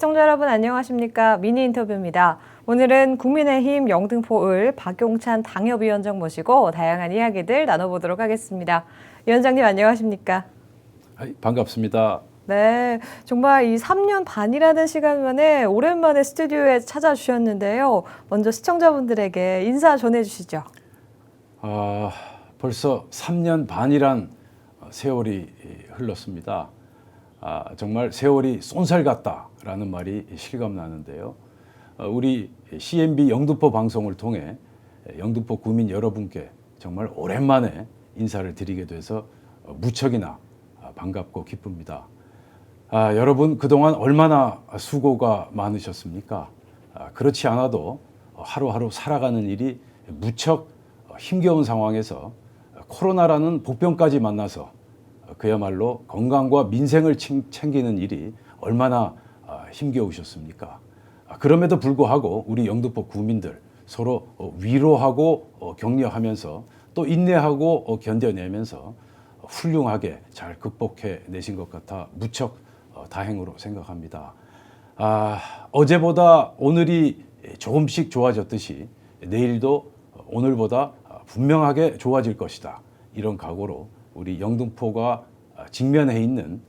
시청자 여러분 안녕하십니까 미니 인터뷰입니다. 오늘은 국민의힘 영등포 을 박용찬 당협위원장 모시고 다양한 이야기들 나눠보도록 하겠습니다. 위원장님 안녕하십니까? 아이, 반갑습니다. 네, 정말 이 3년 반이라는 시간 만에 오랜만에 스튜디오에 찾아주셨는데요. 먼저 시청자분들에게 인사 전해주시죠. 아, 벌써 3년 반이란 세월이 흘렀습니다. 아, 정말 세월이 쏜살 같다라는 말이 실감 나는데요. 어, 우리 CNB 영등포 방송을 통해 영등포 구민 여러분께 정말 오랜만에 인사를 드리게 돼서 어, 무척이나 반갑고 기쁩니다. 아, 여러분 그동안 얼마나 수고가 많으셨습니까? 아, 그렇지 않아도 하루하루 살아가는 일이 무척 힘겨운 상황에서 코로나라는 복병까지 만나서 그야말로 건강과 민생을 칭- 챙기는 일이 얼마나 아, 힘겨우셨습니까? 아, 그럼에도 불구하고 우리 영등포 구민들 서로 어, 위로하고 어, 격려하면서 또 인내하고 어, 견뎌내면서 훌륭하게 잘 극복해 내신 것 같아 무척 어, 다행으로 생각합니다. 아, 어제보다 오늘이 조금씩 좋아졌듯이 내일도 오늘보다 분명하게 좋아질 것이다. 이런 각오로 우리 영등포가 직면해 있는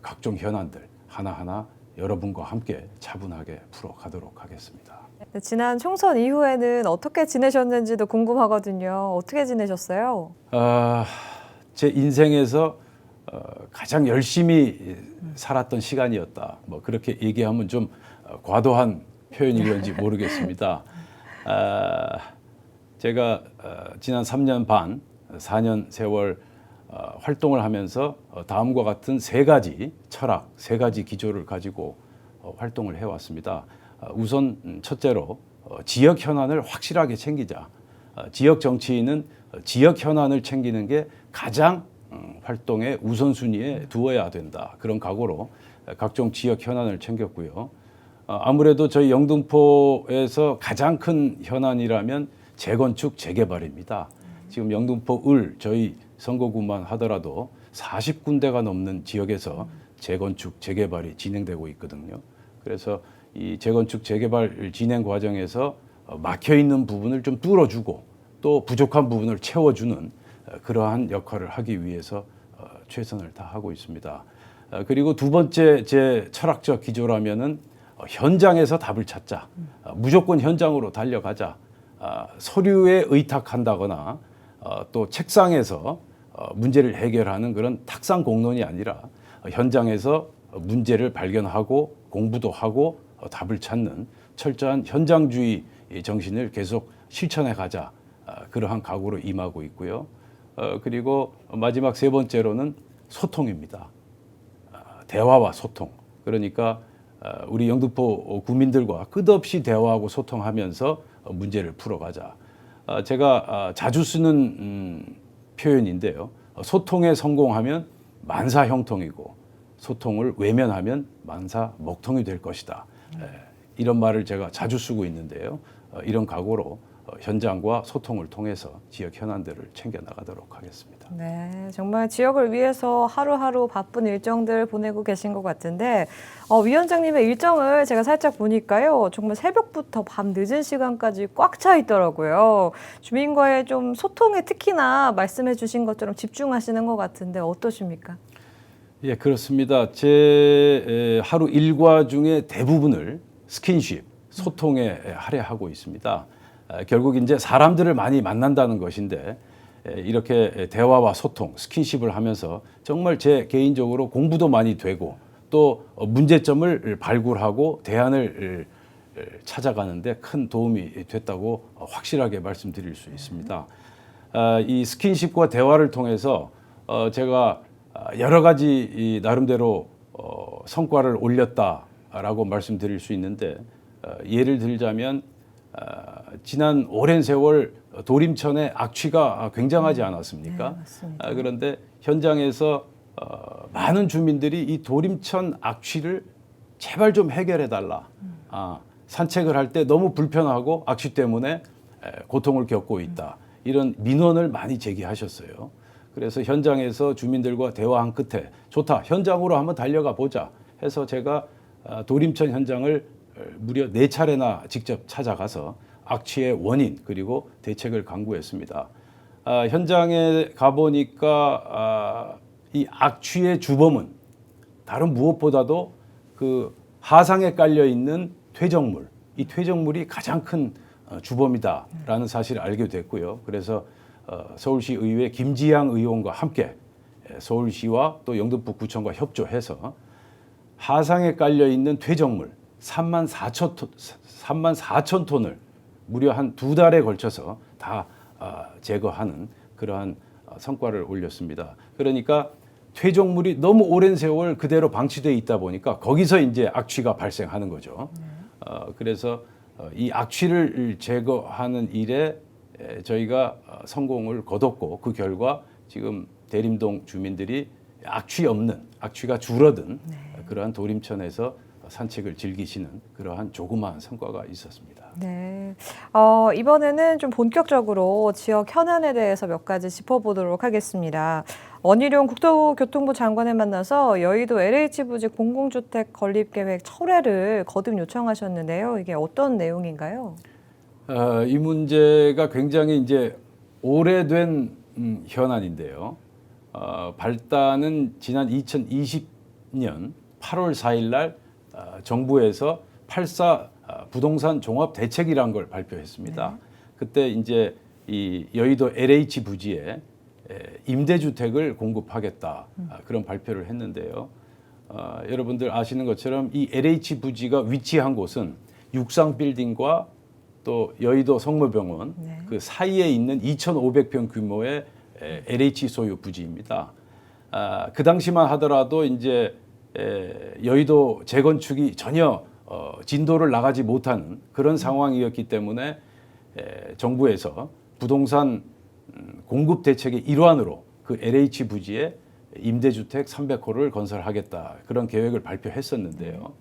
각종 현안들 하나하나 여러분과 함께 차분하게 풀어가도록 하겠습니다. 네, 지난 총선 이후에는 어떻게 지내셨는지도 궁금하거든요. 어떻게 지내셨어요? 아, 제 인생에서 어, 가장 열심히 살았던 시간이었다. 뭐 그렇게 얘기하면 좀 어, 과도한 표현이런지 모르겠습니다. 아, 제가 어, 지난 3년 반, 4년 세월 어, 활동을 하면서 어, 다음과 같은 세 가지 철학, 세 가지 기조를 가지고 어, 활동을 해왔습니다. 어, 우선 음, 첫째로 어, 지역 현안을 확실하게 챙기자. 어, 지역 정치인은 어, 지역 현안을 챙기는 게 가장 음, 활동의 우선순위에 두어야 된다. 그런 각오로 어, 각종 지역 현안을 챙겼고요. 어, 아무래도 저희 영등포에서 가장 큰 현안이라면 재건축 재개발입니다. 지금 영등포 을 저희 선거구만 하더라도 40군데가 넘는 지역에서 재건축 재개발이 진행되고 있거든요. 그래서 이 재건축 재개발 진행 과정에서 어, 막혀 있는 부분을 좀 뚫어주고 또 부족한 부분을 채워주는 어, 그러한 역할을 하기 위해서 어, 최선을 다하고 있습니다. 어, 그리고 두 번째 제 철학적 기조라면은 어, 현장에서 답을 찾자. 어, 무조건 현장으로 달려가자. 아, 서류에 의탁한다거나 어, 또 책상에서 어, 문제를 해결하는 그런 탁상 공론이 아니라 어, 현장에서 어, 문제를 발견하고 공부도 하고 어, 답을 찾는 철저한 현장주의 이 정신을 계속 실천해 가자. 아, 그러한 각오로 임하고 있고요. 어, 그리고 마지막 세 번째로는 소통입니다. 아, 대화와 소통. 그러니까 아, 우리 영등포 구민들과 끝없이 대화하고 소통하면서 어, 문제를 풀어가자. 아, 제가 아, 자주 쓰는 음, 표현인데요. 어, 소통에 성공하면 만사 형통이고 소통을 외면하면 만사 먹통이 될 것이다. 에, 이런 말을 제가 자주 쓰고 있는데요. 어, 이런 각오로 어, 현장과 소통을 통해서 지역 현안들을 챙겨 나가도록 하겠습니다. 네, 정말 지역을 위해서 하루하루 바쁜 일정들 보내고 계신 것 같은데 어, 위원장님의 일정을 제가 살짝 보니까요, 정말 새벽부터 밤 늦은 시간까지 꽉 차 있더라고요. 주민과의 좀 소통에 특히나 말씀해주신 것처럼 집중하시는 것 같은데 어떠십니까? 예, 그렇습니다. 제 에, 하루 일과 중에 대부분을 스킨십, 소통에 할애하고 있습니다. 아, 결국 이제 사람들을 많이 만난다는 것인데 에, 이렇게 대화와 소통, 스킨십을 하면서 정말 제 개인적으로 공부도 많이 되고 또 어, 문제점을 발굴하고 대안을 에, 찾아가는데 큰 도움이 됐다고 어, 확실하게 말씀드릴 수 있습니다. 아, 이 스킨십과 대화를 통해서 어, 제가 아, 여러 가지 이 나름대로 어, 성과를 올렸다라고 말씀드릴 수 있는데 어, 예를 들자면 아, 지난 오랜 세월 도림천의 악취가 굉장하지 않았습니까? 네. 아, 그런데 현장에서 어, 많은 주민들이 이 도림천 악취를 제발 좀 해결해 달라. 아, 산책을 할 때 너무 불편하고 악취 때문에 에, 고통을 겪고 있다. 이런 민원을 많이 제기하셨어요. 그래서 현장에서 주민들과 대화한 끝에 좋다. 현장으로 한번 달려가 보자. 해서 제가 아, 도림천 현장을 어, 무려 네 차례나 직접 찾아가서 악취의 원인 그리고 대책을 강구했습니다. 아, 현장에 가보니까 아, 이 악취의 주범은 다른 무엇보다도 그 하상에 깔려 있는 퇴적물, 이 퇴적물이 가장 큰 어, 주범이다라는 사실을 알게 됐고요. 그래서 어, 서울시 의회 김지양 의원과 함께 에, 서울시와 또 영등포 구청과 협조해서 하상에 깔려 있는 퇴적물 3만 4천 톤, 3만 4천 톤을 무려 한 두 달에 걸쳐서 다 아, 제거하는 그러한 어, 성과를 올렸습니다. 그러니까 퇴적물이 너무 오랜 세월 그대로 방치돼 있다 보니까 거기서 이제 악취가 발생하는 거죠. 어, 그래서 어, 이 악취를 제거하는 일에 에, 저희가 어, 성공을 거뒀고 그 결과 지금 대림동 주민들이 악취 없는 악취가 줄어든 그러한 도림천에서 산책을 즐기시는 그러한 조그마한 성과가 있었습니다. 네. 어, 이번에는 좀 본격적으로 지역 현안에 대해서 몇 가지 짚어보도록 하겠습니다. 원희룡 국토교통부 장관을 만나서 여의도 LH 부지 공공주택 건립 계획 철회를 거듭 요청하셨는데요. 이게 어떤 내용인가요? 어, 이 문제가 굉장히 이제 오래된 음, 현안인데요. 어, 발단은 지난 2020년 8월 4일 날 어, 정부에서 84 어, 부동산 종합 대책이라는 걸 발표했습니다. 그때 이제 이 여의도 LH 부지에 에, 임대주택을 공급하겠다 아, 그런 발표를 했는데요. 어, 여러분들 아시는 것처럼 이 LH 부지가 위치한 곳은 육상 빌딩과 또 여의도 성모병원 네. 그 사이에 있는 2,500평 규모의 에, LH 소유 부지입니다. 아, 그 당시만 하더라도 이제 에, 여의도 재건축이 전혀 어, 진도를 나가지 못하는 그런 상황이었기 때문에 에, 정부에서 부동산 음, 공급 대책의 일환으로 그 LH 부지에 임대주택 300호를 건설하겠다 그런 계획을 발표했었는데요.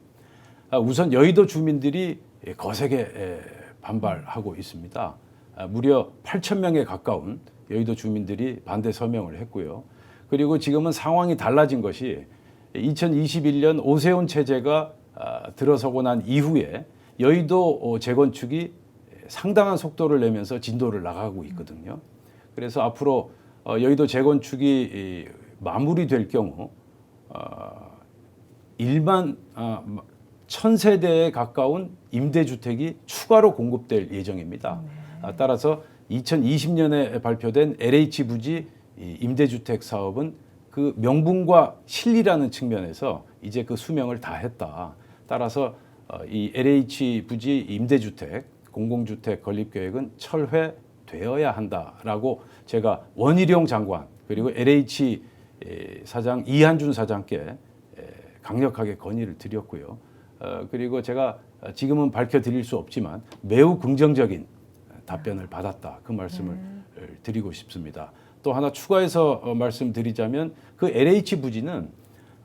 아, 우선 여의도 주민들이 거세게 에, 반발하고 있습니다. 아, 무려 8천 명에 가까운 여의도 주민들이 반대 서명을 했고요. 그리고 지금은 상황이 달라진 것이 2021년 오세훈 체제가 아, 들어서고 난 이후에 여의도 어, 재건축이 상당한 속도를 내면서 진도를 나가고 있거든요. 그래서 앞으로 어, 여의도 재건축이 이, 마무리될 경우 어, 1만 아, 천 세대에 가까운 임대주택이 추가로 공급될 예정입니다. 아, 따라서 2020년에 발표된 LH 부지 이 임대주택 사업은 그 명분과 실리라는 측면에서 이제 그 수명을 다 했다. 따라서 어, 이 LH 부지 임대주택 공공주택 건립 계획은 철회되어야 한다라고 제가 원희룡 장관 그리고 LH 에, 사장 이한준 사장께 에, 강력하게 건의를 드렸고요. 어, 그리고 제가 지금은 밝혀드릴 수 없지만 매우 긍정적인 답변을 받았다. 그 말씀을 드리고 싶습니다. 또 하나 추가해서 어, 말씀드리자면 그 LH 부지는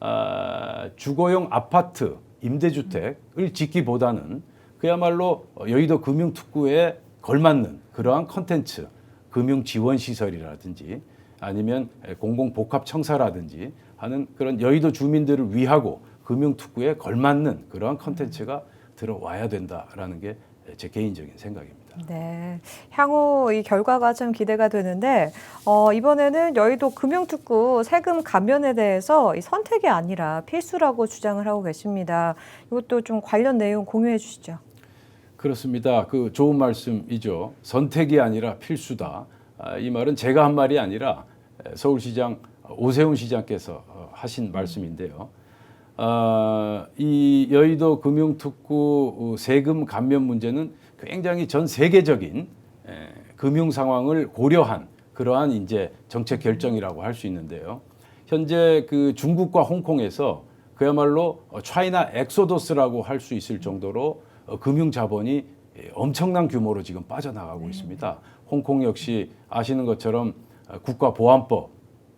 아, 주거용 아파트 임대주택을 짓기보다는 그야말로 여의도 금융특구에 걸맞는 그러한 컨텐츠 금융 지원 시설이라든지 아니면 공공복합청사라든지 하는 그런 여의도 주민들을 위하고 금융특구에 걸맞는 그러한 컨텐츠가 들어와야 된다라는 게 제 개인적인 생각입니다. 네. 향후 이 결과가 좀 기대가 되는데, 어, 이번에는 여의도 금융특구 세금 감면에 대해서 이 선택이 아니라 필수라고 주장을 하고 계십니다. 이것도 좀 관련 내용 공유해 주시죠. 그렇습니다. 그 좋은 말씀이죠. 선택이 아니라 필수다. 아, 이 말은 제가 한 말이 아니라 서울시장 오세훈 시장께서 어, 하신 말씀인데요. 아, 이 여의도 금융특구 세금 감면 문제는 굉장히 전 세계적인 에, 금융 상황을 고려한 그러한 이제 정책 결정이라고 할 수 있는데요. 현재 그 중국과 홍콩에서 그야말로 어, 차이나 엑소더스라고 할 수 있을 정도로 어, 금융 자본이 예, 엄청난 규모로 지금 빠져나가고 있습니다. 홍콩 역시 아시는 것처럼 어, 국가보안법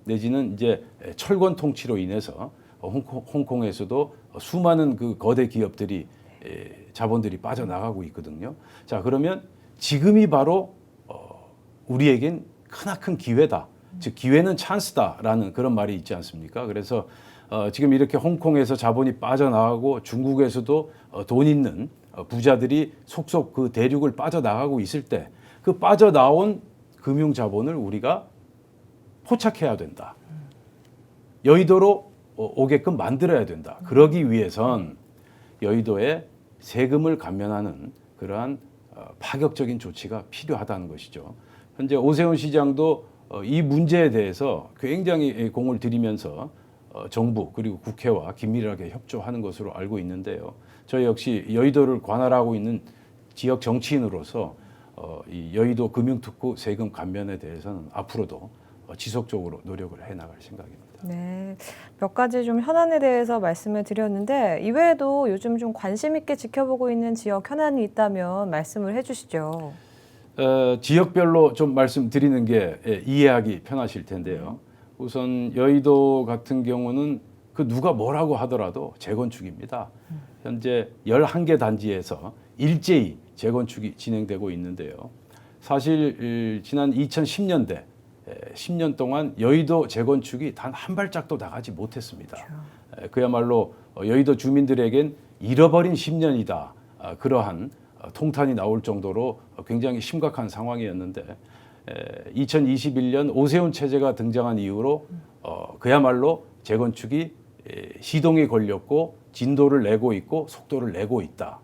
내지는 이제 철권 통치로 인해서 어, 홍콩, 홍콩 에서도 수많은 그 거대 기업들이 에, 자본들이 빠져나가고 있거든요. 자 그러면 지금이 바로 어, 우리에겐 크나큰 기회다. 즉 기회는 찬스다라는 그런 말이 있지 않습니까? 그래서 어, 지금 이렇게 홍콩에서 자본이 빠져나가고 중국에서도 어, 돈 있는 어, 부자들이 속속 그 대륙을 빠져나가고 있을 때 그 빠져나온 금융 자본을 우리가 포착해야 된다. 여의도로 어, 오게끔 만들어야 된다. 그러기 위해선 여의도에 세금을 감면하는 그러한 어, 파격적인 조치가 필요하다는 것이죠. 현재 오세훈 시장도 어, 이 문제에 대해서 굉장히 공을 들이면서 어, 정부 그리고 국회와 긴밀하게 협조하는 것으로 알고 있는데요. 저 역시 여의도를 관할하고 있는 지역 정치인으로서 어, 이 여의도 금융특구 세금 감면에 대해서는 앞으로도 어, 지속적으로 노력을 해 나갈 생각입니다. 네, 몇 가지 좀 현안에 대해서 말씀을 드렸는데 이외에도 요즘 좀 관심 있게 지켜보고 있는 지역 현안이 있다면 말씀을 해주시죠. 어, 지역별로 좀 말씀드리는 게 예, 이해하기 편하실 텐데요. 우선 여의도 같은 경우는 그 누가 뭐라고 하더라도 재건축입니다. 현재 11개 단지에서 일제히 재건축이 진행되고 있는데요. 사실 이, 지난 2010년대 10년 동안 여의도 재건축이 단 한 발짝도 나가지 못했습니다. 에, 그야말로 어, 여의도 주민들에겐 잃어버린 10년이다. 아, 그러한 어, 통탄이 나올 정도로 어, 굉장히 심각한 상황이었는데 2021년 오세훈 체제가 등장한 이후로 어, 그야말로 재건축이 에, 시동이 걸렸고 진도를 내고 있고 속도를 내고 있다.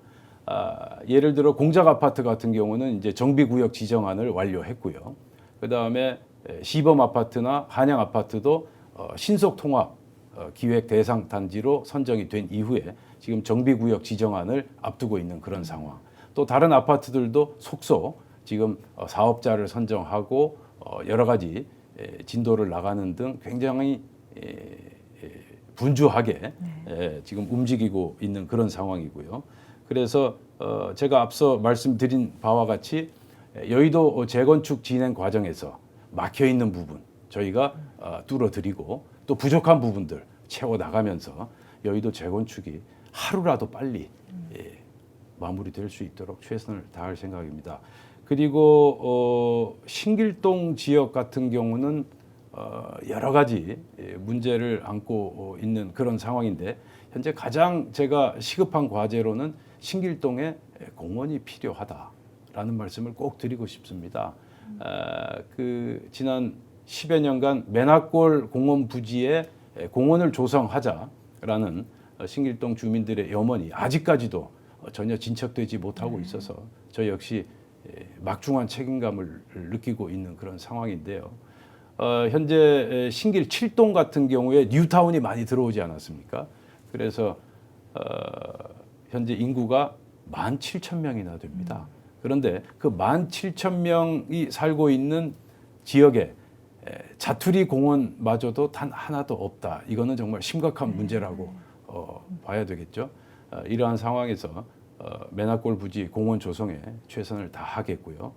아, 예를 들어 공작 아파트 같은 경우는 이제 정비구역 지정안을 완료했고요. 그 다음에 시범 아파트나 한양 아파트도 어, 신속 통합 어, 기획 대상 단지로 선정이 된 이후에 지금 정비구역 지정안을 앞두고 있는 그런 상황. 또 다른 아파트들도 속속 지금 어, 사업자를 선정하고 어, 여러 가지 에, 진도를 나가는 등 굉장히 에, 에, 분주하게 에, 지금 움직이고 있는 그런 상황이고요. 그래서 어, 제가 앞서 말씀드린 바와 같이 에, 여의도 재건축 진행 과정에서 막혀 있는 부분 저희가 어, 뚫어드리고 또 부족한 부분들 채워 나가면서 여의도 재건축이 하루라도 빨리 예, 마무리될 수 있도록 최선을 다할 생각입니다. 그리고 어, 신길동 지역 같은 경우는 어, 여러 가지 예, 문제를 안고 어, 있는 그런 상황인데 현재 가장 제가 시급한 과제로는 신길동에 예, 공원이 필요하다라는 말씀을 꼭 드리고 싶습니다. 아, 그 지난 10여 년간 맨하골 공원 부지에 예, 공원을 조성하자라는 어, 신길동 주민들의 염원이 아직까지도 어, 전혀 진척되지 못하고 있어서 저 역시 예, 막중한 책임감을 느끼고 있는 그런 상황인데요. 어, 현재 에, 신길 7동 같은 경우에 뉴타운이 많이 들어오지 않았습니까? 그래서 어, 현재 인구가 17,000명이나 됩니다. 그런데 그 17,000명이 살고 있는 지역에 에, 자투리 공원마저도 단 하나도 없다. 이거는 정말 심각한 문제라고 어, 봐야 되겠죠. 어, 이러한 상황에서 어, 맨하골 부지 공원 조성에 최선을 다하겠고요.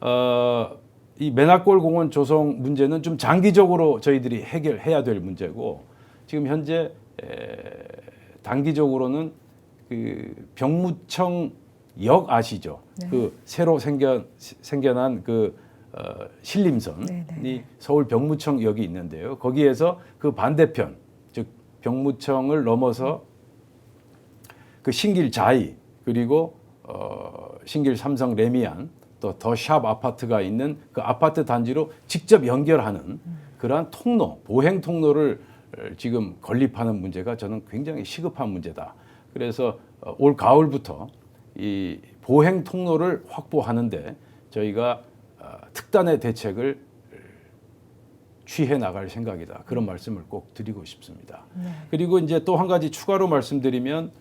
어, 이 맨하골 공원 조성 문제는 좀 장기적으로 저희들이 해결해야 될 문제고 지금 현재 에, 단기적으로는 그 병무청 역 아시죠? 네. 그 새로 생겨 생겨난 그 어, 신림선이 네, 네. 서울 병무청 역이 있는데요. 거기에서 그 반대편 즉 병무청을 넘어서 그 신길 자이 그리고 어, 신길 삼성 레미안 또 더 샵 아파트가 있는 그 아파트 단지로 직접 연결하는 그러한 통로 보행 통로를 어, 지금 건립하는 문제가 저는 굉장히 시급한 문제다. 그래서 어, 올 가을부터 이 보행 통로를 확보하는데 저희가 어, 특단의 대책을 취해 나갈 생각이다. 그런 말씀을 꼭 드리고 싶습니다. 네. 그리고 이제 또 한 가지 추가로 말씀드리면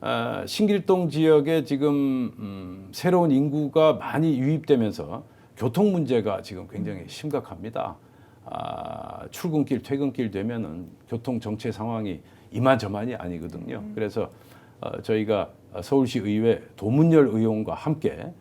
아, 신길동 지역에 지금 음, 새로운 인구가 많이 유입되면서 교통 문제가 지금 굉장히 심각합니다. 아, 출근길, 퇴근길 되면은 교통 정체 상황이 이만저만이 아니거든요. 그래서 어, 저희가 서울시 의회 도문열 의원과 함께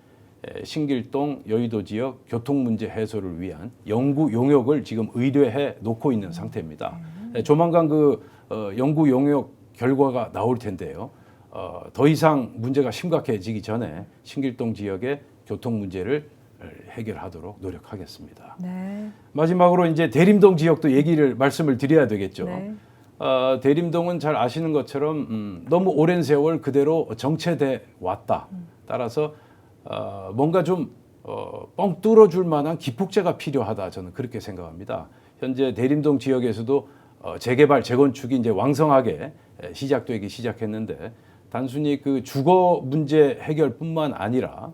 에, 신길동 여의도 지역 교통 문제 해소를 위한 연구 용역을 지금 의뢰해 놓고 있는 상태입니다. 에, 조만간 그 어, 연구 용역 결과가 나올 텐데요. 어, 더 이상 문제가 심각해지기 전에 신길동 지역의 교통 문제를 어, 해결하도록 노력하겠습니다. 네. 마지막으로 이제 대림동 지역도 얘기를 말씀을 드려야 되겠죠. 네. 어, 대림동은 잘 아시는 것처럼 음, 너무 오랜 세월 그대로 정체돼 왔다. 따라서 어, 뭔가 좀 어, 뻥 뚫어줄 만한 기폭제가 필요하다. 저는 그렇게 생각합니다. 현재 대림동 지역에서도 어, 재개발, 재건축이 이제 왕성하게 에, 시작되기 시작했는데 단순히 그 주거 문제 해결뿐만 아니라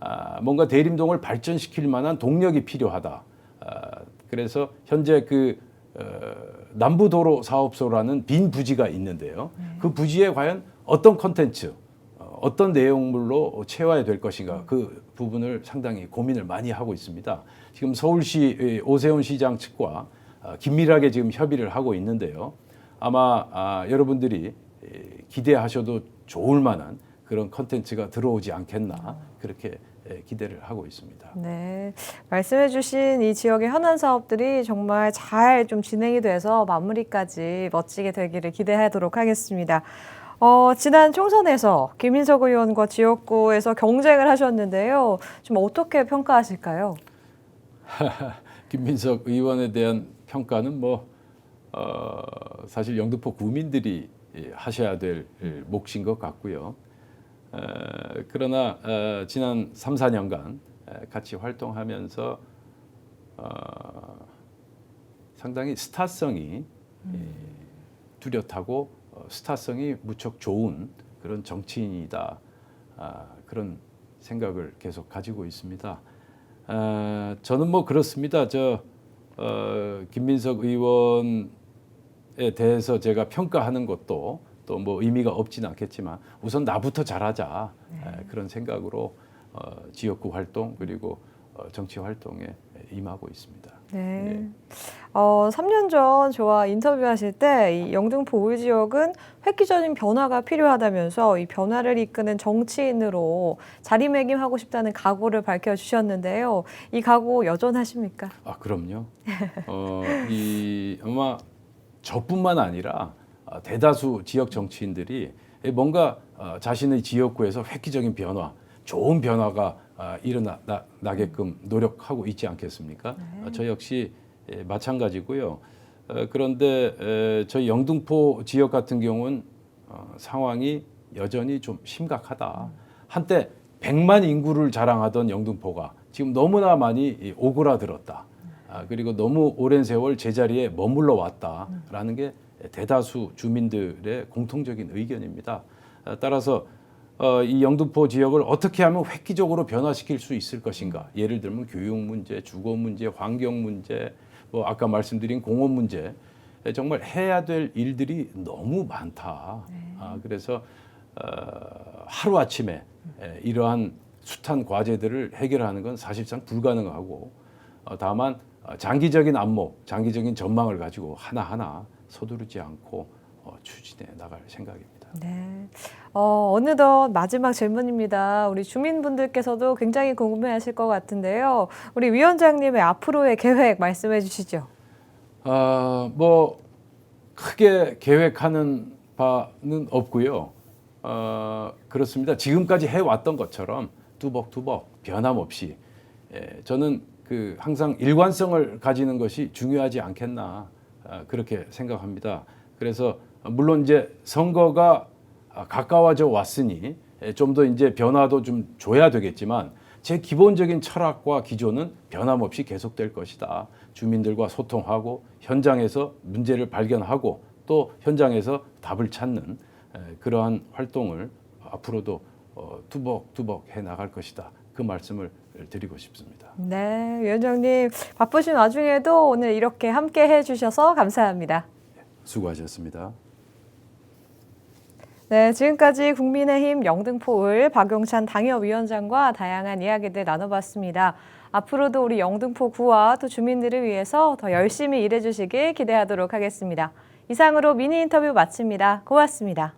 아, 뭔가 대림동을 발전시킬 만한 동력이 필요하다. 아, 그래서 현재 그 어, 남부도로 사업소라는 빈 부지가 있는데요. 그 부지에 과연 어떤 컨텐츠, 어, 어떤 내용물로 채워야 될 것인가 그 부분을 상당히 고민을 많이 하고 있습니다. 지금 서울시 의 오세훈 시장 측과 아, 긴밀하게 지금 협의를 하고 있는데요. 아마 아, 여러분들이 에, 기대하셔도 좋을 만한 그런 컨텐츠가 들어오지 않겠나 그렇게 에, 기대를 하고 있습니다. 네, 말씀해주신 이 지역의 현안 사업들이 정말 잘 좀 진행이 돼서 마무리까지 멋지게 되기를 기대하도록 하겠습니다. 어, 지난 총선에서 김인석 의원과 지역구에서 경쟁을 하셨는데요. 좀 어떻게 평가하실까요? 김민석 의원에 대한 평가는 뭐 어, 사실 영등포 구민들이 예, 하셔야 될 예, 몫인 것 같고요. 에, 그러나 어, 지난 3, 4년간 에, 같이 활동하면서 어, 상당히 스타성이 예, 뚜렷하고 어, 스타성이 무척 좋은 그런 정치인이다 아, 그런 생각을 계속 가지고 있습니다. 아, 저는 뭐 그렇습니다. 저 어, 김민석 의원에 대해서 제가 평가하는 것도 또 뭐 의미가 없지는 않겠지만 우선 나부터 잘하자 에, 그런 생각으로 어, 지역구 활동 그리고 어, 정치 활동에 임하고 있습니다. 네. 네. 어, 3년 전 저와 인터뷰하실 때이 영등포 우회 지역은 획기적인 변화가 필요하다면서 이 변화를 이끄는 정치인으로 자리매김하고 싶다는 각오를 밝혀주셨는데요. 이 각오 여전하십니까? 아 그럼요. 어, 이 아마 저뿐만 아니라 아, 대다수 지역 정치인들이 뭔가 어, 자신의 지역구에서 획기적인 변화, 좋은 변화가 아, 일어나게끔 노력하고 있지 않겠습니까? 아, 저 역시 예, 마찬가지고요. 어, 그런데 에, 저희 영등포 지역 같은 경우는 어, 상황이 여전히 좀 심각하다. 한때 100만 인구를 자랑하던 영등포가 지금 너무나 많이 이 오그라들었다. 아, 그리고 너무 오랜 세월 제자리에 머물러 왔다라는 게 대다수 주민들의 공통적인 의견입니다. 아, 따라서 어, 이 영등포 지역을 어떻게 하면 획기적으로 변화시킬 수 있을 것인가? 예를 들면 교육 문제, 주거 문제, 환경 문제, 뭐 아까 말씀드린 공원 문제, 에, 정말 해야 될 일들이 너무 많다. 아, 그래서 어, 하루 아침에 에, 이러한 숱한 과제들을 해결하는 건 사실상 불가능하고 어, 다만 어, 장기적인 안목, 장기적인 전망을 가지고 하나하나 서두르지 않고 어, 추진해 나갈 생각입니다. 네. 어, 어느덧 마지막 질문입니다. 우리 주민분들께서도 굉장히 궁금해하실 것 같은데요. 우리 위원장님의 앞으로의 계획 말씀해 주시죠. 아, 뭐 크게 계획하는 바는 없고요. 어, 그렇습니다. 지금까지 해왔던 것처럼 뚜벅뚜벅 변함없이 예, 저는 그 항상 일관성을 가지는 것이 중요하지 않겠나 아, 그렇게 생각합니다. 그래서 물론 이제 선거가 아, 가까워져 왔으니 좀 더 이제 변화도 좀 줘야 되겠지만 제 기본적인 철학과 기조는 변함없이 계속될 것이다. 주민들과 소통하고 현장에서 문제를 발견하고 또 현장에서 답을 찾는 에, 그러한 활동을 앞으로도 어, 투벅투벅 해 나갈 것이다. 그 말씀을 드리고 싶습니다. 네, 위원장님 바쁘신 와중에도 오늘 이렇게 함께 해주셔서 감사합니다. 수고하셨습니다. 네, 지금까지 국민의힘 영등포을 박용찬 당협위원장과 다양한 이야기들 나눠봤습니다. 앞으로도 우리 영등포 구와 또 주민들을 위해서 더 열심히 일해주시길 기대하도록 하겠습니다. 이상으로 미니 인터뷰 마칩니다. 고맙습니다.